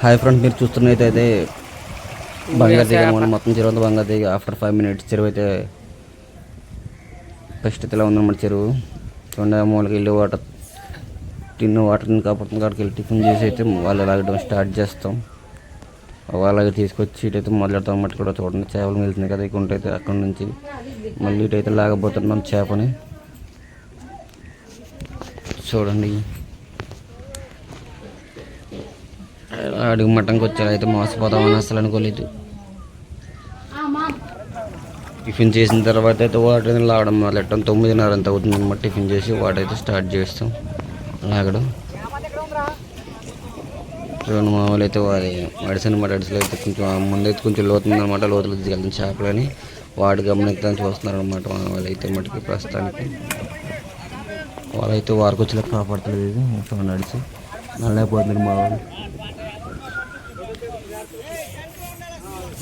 Hi friends మీరు చూస్తున్నైతే అయితే బంగారు దిగ మొత్తం చెరువు అంతా బంగారు దిగ. ఆఫ్టర్ ఫైవ్ మినిట్స్ చెరువు అయితే ఫస్ట్ ఇలా ఉందన్నమాట చెరువు. చూడండి మూలకి వెళ్ళి వాటర్ టిన్ వాటర్ కాకపోతుంది కాడికి వెళ్ళి టిఫిన్ చేసి అయితే వాళ్ళు లాగడం స్టార్ట్ చేస్తాం. అలాగే తీసుకొచ్చి ఇటైతే మొదలెడతాం అన్నమాట కూడా చూడండి చేపలు వెళ్తున్నాయి కదా ఇక్కడ అయితే అక్కడ నుంచి. మళ్ళీ ఇటైతే లాగబోతున్నాం చేపని. చూడండి అడుగు మట్టంకి వచ్చారు. అయితే మోసపోతామని అసలు అనుకోలేదు. టిఫిన్ చేసిన తర్వాత అయితే వాటర్ లాగడం మొదలెట్టాం. తొమ్మిదిన్నర అంత అవుతుంది అనమాట టిఫిన్ చేసి వాటర్ అయితే స్టార్ట్ చేస్తాం. లాగడం. రెండు మామూలు అయితే వారి మెడిసిన్ మెడిసిన్ అయితే కొంచెం ముందైతే కొంచెం లోతుంది అనమాట లోతులు తీసుకెళ్తాం చేపలని వాడు గమనించడానికి చూస్తున్నారు అనమాట వాళ్ళు అయితే మటుకి ప్రస్తుతానికి. వాళ్ళైతే వారికి వచ్చేలా కాపాడతలేదు ఇది. నడిచి నల్లైపోతుంది మా వాళ్ళు.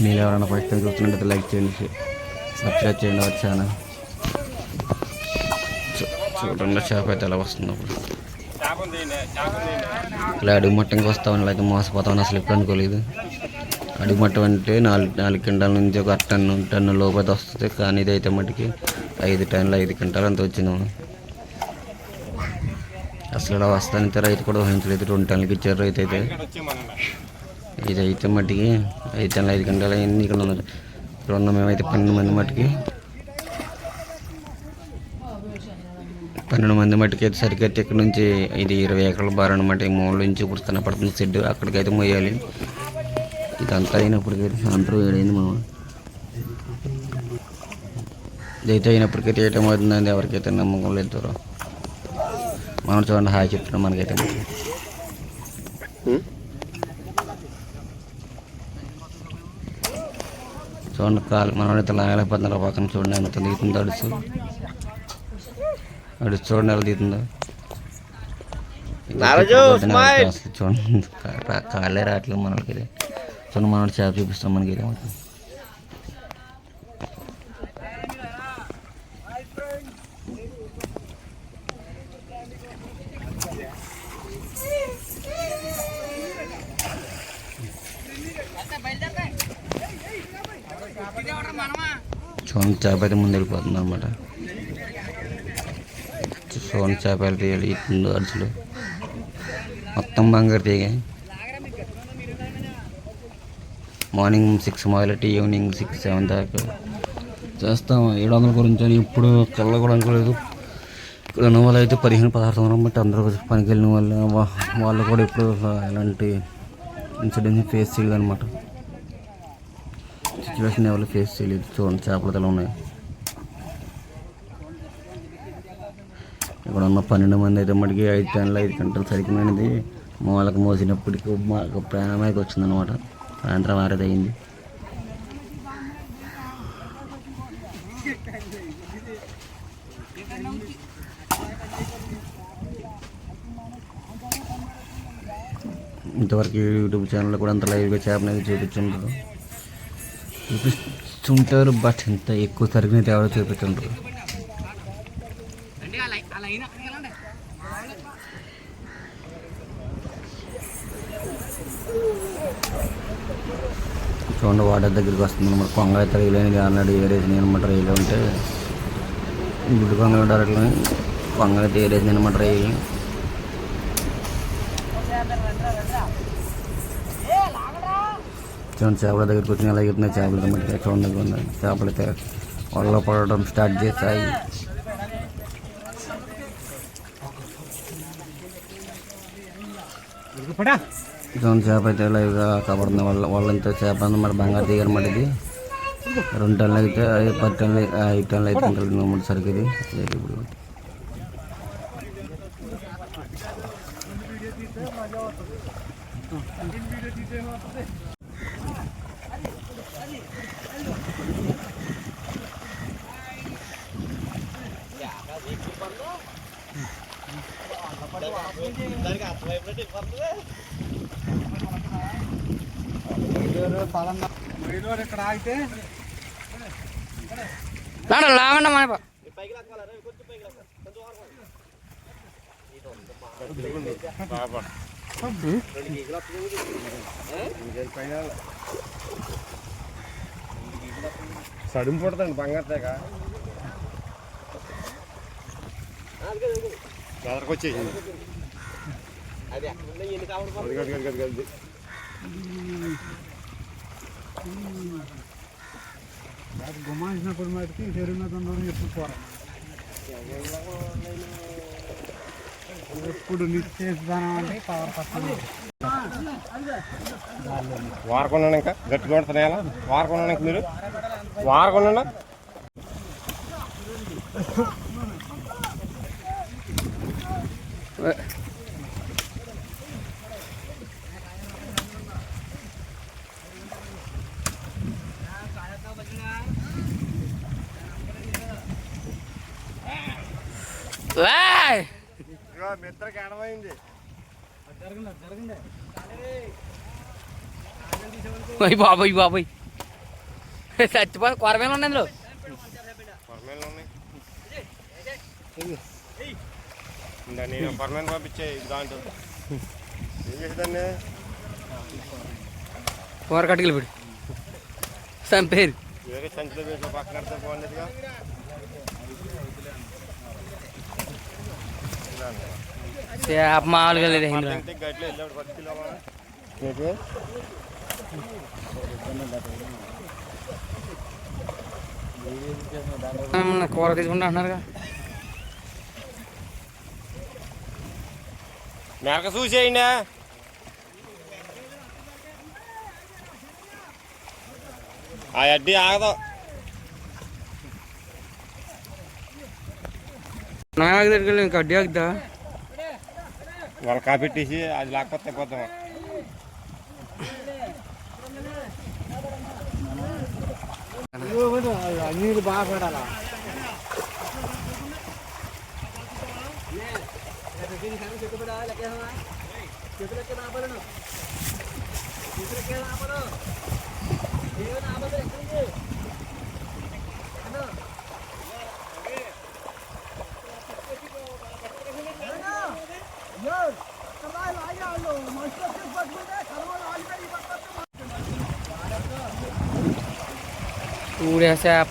మీరు ఎవరైనా ఫస్ట్ టైం చూస్తున్నట్టు లైక్ చేయండి సబ్స్క్రైబ్ చేయండి వచ్చి ఛానల్. చూ- చూడండి చేప అయితే ఎలా వస్తుంది. అప్పుడు ఇలా అడుగు మట్టంకి వస్తామని అయితే మోసపోతామని అసలు ఎప్పుడు అనుకోలేదు. అడుగు మట్టం అంటే నాలుగు నాలుగు క్వింటాల నుంచి ఒక టన్ను టన్ను లోపు అయితే వస్తుంది కానీ ఇది అయితే మటుకి ఐదు టన్నులు ఐదు క్వింటాలు అంత వచ్చింది అసలు ఇలా వస్తానంటే రైతు కూడా ఊహించలేదు రెండు టన్నులకి ఇచ్చారు రైతు అయితే. ఇది అయితే మట్టికి అయితే ఐదు గంటలు అయింది ఇక్కడ ఇక్కడ ఉన్న మేమైతే పన్నెండు మంది మట్టికి. పన్నెండు మంది మట్టికి అయితే సరికైతే ఇక్కడ నుంచి ఇది ఇరవై ఎకరాల బార్ అనమాట ఈ మూల నుంచి ఇప్పుడు కనపడుతుంది షెడ్ అక్కడికైతే మొయ్యాలి. ఇదంతా అయినప్పటికైతే సాయంత్రం ఏడైంది మామ. ఇదైతే అయినప్పటికైతే ఏ టైం అవుతుందండి ఎవరికైతే నమ్మకం లేదు దూరం. మనం చూడండి హాయ్ చెప్తున్నాం మనకైతే. చూడండి కాలు మనం అయితే లాగలేకపోతున్నారు పక్కన చూడండి ఎంత దిగుతుందో అడుసు. అడుసు చూడండి ఎలా దిగుతుందో చూడండి. కా- కాళ్ళే రావట్లేదు మనకి చూడండి మనం చేప చూపిస్తాం మనకి సోన్ చేప ముందు వెళ్ళిపోతుంది అనమాట సోన్ చేపలు తీయాలి ఇట్లుండు అడుచులు మొత్తం బంగారు తీగా. మార్నింగ్ సిక్స్ మొదలెట్టి ఈవినింగ్ సిక్స్ సెవెన్ దాకా చేస్తాం ఏడు వందల గురించి అని ఇప్పుడు కళ్ళ కూడా అనుకోలేదు. ఇక్కడ ఉన్న వాళ్ళు అయితే పదిహేను పదహారు సంవత్సరం బట్టి అందరూ పనికి వెళ్ళిన వాళ్ళు. వా- వాళ్ళు కూడా ఇప్పుడు ఎలాంటి ఇన్సిడెంట్స్ ఫేస్ చేయలేదు అనమాట సిచ్యువేషన్ ఎవరు ఫేస్ చేయలేదు. చూడండి చేపల తల ఉన్నాయి. ఇక్కడ ఉన్న పన్నెండు మంది అయితే మటుకి ఐదు గంటలు ఐదు గంటలు సరికిపోయినది వాళ్ళకి మోసినప్పటికీ మాకు ప్రాణమైకి వచ్చిందనమాట సాయంత్రం ఆరేది అయింది. ఇంతవరకు యూట్యూబ్ ఛానల్లో కూడా అంత లైవ్గా చేపనైతే చూపించుంటారు చూపిస్తుంటారు బట్ ఇంత ఎక్కువ సరిగ్గా ఎవరో చూపిస్తుంటారు చూడండి వాటర్ దగ్గరికి వస్తుంది. అనమాట కొంగ అయితే రైలు ఆల్రెడీ ఏరేసింది అనమాట రైలు ఉంటే గుడ్డు కొంగలు డైరెక్ట్గా కొంగ అయితే ఏరేసింది అనమాట రైలు చూడండి చేపల దగ్గరికి వచ్చి ఎలా చెప్తున్నాయి చేపలు మట్టి ఎక్కడ ఉండదు చేపలు అయితే వల్ల పడడం స్టార్ట్ చేస్తాయి చూడండి చేప అయితే లైవ్గా కబడుతుంది. వాళ్ళ వాళ్ళంతా చేప అన్నమాట బంగారు దిగారు అన్నమాట ఇది రెండు టన్నులు అయితే పది టన్నులు ఐదు టన్నులు అయితే టన్నులు అన్నమాట సరికి ఇది. ఇప్పుడు ఇది ఇప్పుడు. ఇక్కడ ఆగితే లాగండి మన సడుము బంగారు తెగ. వచ్చేసింది గది గది గుమాయించినప్పుడు మటుకి చెరువు తొందరగా ఎప్పుడు పోరా ఎప్పుడు అంటే పవర్ పక్కన వారకొన్నాను ఇంకా గట్టిగా వారకొన్నాను ఇంక మీరు? వారకొన్నా మిత్రకి ఎడమైంది అయ్యి బాబాయ్ బాబాయ్. చచ్చిపోయి కొరమేలు ఉన్నాయి అందులో పర్మనెంట్ ఉన్నాయి. ఇంకా నేను పర్మనెంట్ పంపించే దాంట్లో. ఏం చేసేదాన్ని? కూర కట్టుకెళ్ళి పెడు. చంపేరు వేరే సంచిలో వేసిన పక్కన కడితే బాగుండేదిగా. చేప మామూలుగా లేదు ఇందులో. తింటే గట్లో వెళ్ళాడు పది కిలో ఏమన్నా కూర తీసుకుంటా అంటున్నారుగా? మేక చూసేయండి ఆ అడ్డీ ఆగదు నాకు దగ్గర ఇంకా అడ్డీ ఆగుతా వాళ్ళు కాపెట్టేసి అది లేకపోతే పోతాం నీళ్ళు బాగా పడాలా දිහාම චෙක බඩා ලකේනවා චෙක ලකේ නාපරන චෙක ලකේ නාපරන දේව නාපරන එක්කනේ අන්න Yes, come on, I got you. Master, just put me there. Come on, I'll be there. पूरे ऐसे आप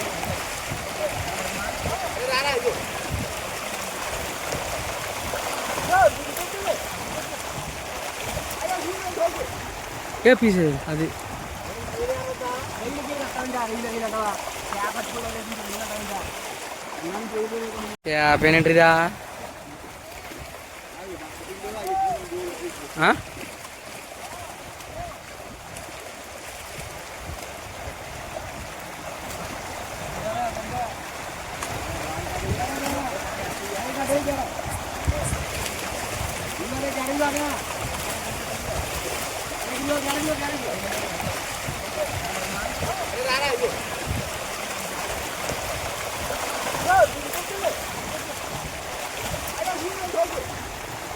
ఏ పీస్ అది యాభై ఏంటిదా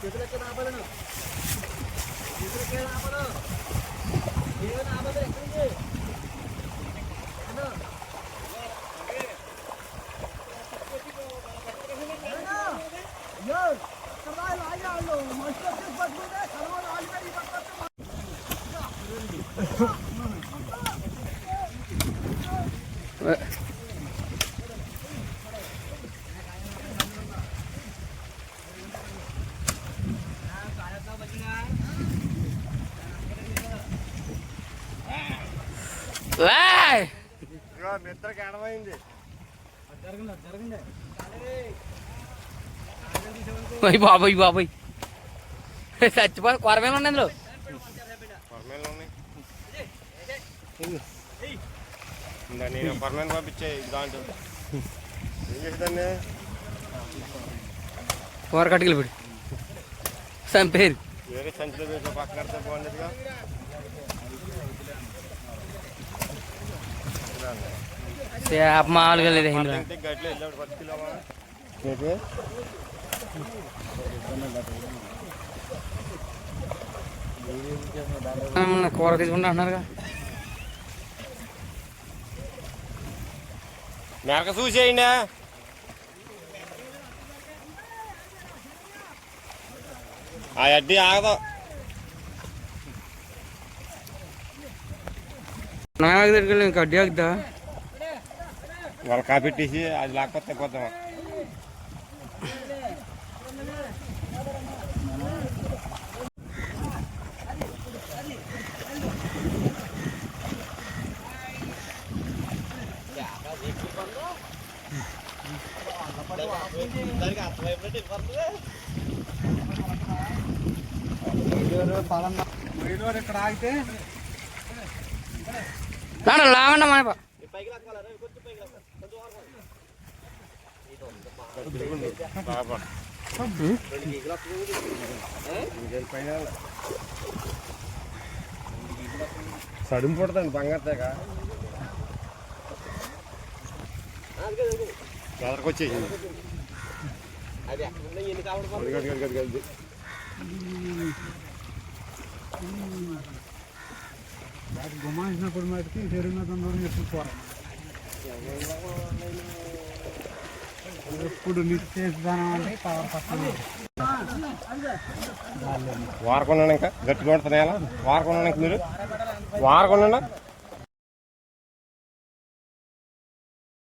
చేతులకి రాబడను చేతులకి రాబడు ఏదో రాబడు ఎక్కడికి Oh. బాబాయ్ బాబాయ్. చచ్చిపోయి కొరమేలు ఉన్నాయి అందులో పర్మనెంట్ నేను పర్మనెంట్ పంపించే దాంట్లో ఏం చేసేదాన్ని కూర కట్టుకెళ్ళి పెడు చంపేరు వేరే సంచిలో వేసిన పక్కన బాగుండేదిగా చేప మామూలుగా లేదు ఇందులో అంటే గట్లో వెళ్ళాడు పట్టుకెళ్ళామా ఏమన్నా కూర తీసుకుంటా అంటున్నారుగా మేక చూసేయండి ఆ అడ్డీ ఆగదు నా దగ్గరికి వెళ్ళి ఇంకా అడ్డీ ఆగుతా వాళ్ళు కాపెట్టేసి అది లేకపోతే పోతాం ఇక్కడ ఆగితే రాండి లాగండి మన సడుము పుడుతుంది బంగారు తెగ. ఎదరికొచ్చేసింది గది, గది, గది, గుమాయించినప్పుడు మటుకి చెరువు దూరం చెప్పుకోవాలి ఎప్పుడు నిత్యేదానం అంటే పవర్ పక్కన వారకున్నాను ఇంకా. గట్టిగా ఉంటున్నాయా వారకుండా మీరు. వారకుండా